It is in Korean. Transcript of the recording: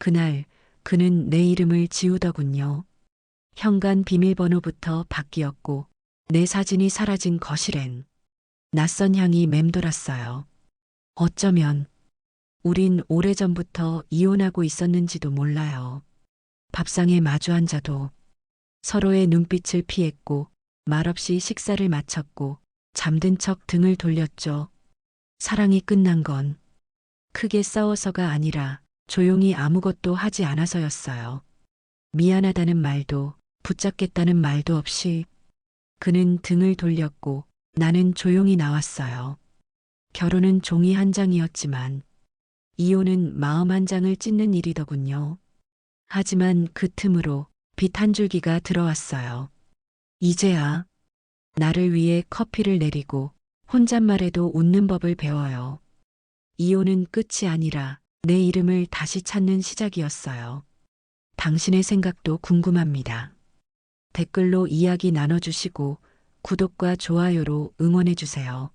그날 그는 내 이름을 지우더군요. 현관 비밀번호부터 바뀌었고 내 사진이 사라진 거실엔 낯선 향이 맴돌았어요. 어쩌면 우린 오래전부터 이혼하고 있었는지도 몰라요. 밥상에 마주 앉아도 서로의 눈빛을 피했고 말없이 식사를 마쳤고 잠든 척 등을 돌렸죠. 사랑이 끝난 건 크게 싸워서가 아니라 조용히 아무것도 하지 않아서였어요. 미안하다는 말도 붙잡겠다는 말도 없이 그는 등을 돌렸고 나는 조용히 나왔어요. 결혼은 종이 한 장이었지만 이혼은 마음 한 장을 찢는 일이더군요. 하지만 그 틈으로 빛 한 줄기가 들어왔어요. 이제야 나를 위해 커피를 내리고 혼잣말에도 웃는 법을 배워요. 이혼은 끝이 아니라 내 이름을 다시 찾는 시작이었어요. 당신의 생각도 궁금합니다. 댓글로 이야기 나눠주시고 구독과 좋아요로 응원해주세요.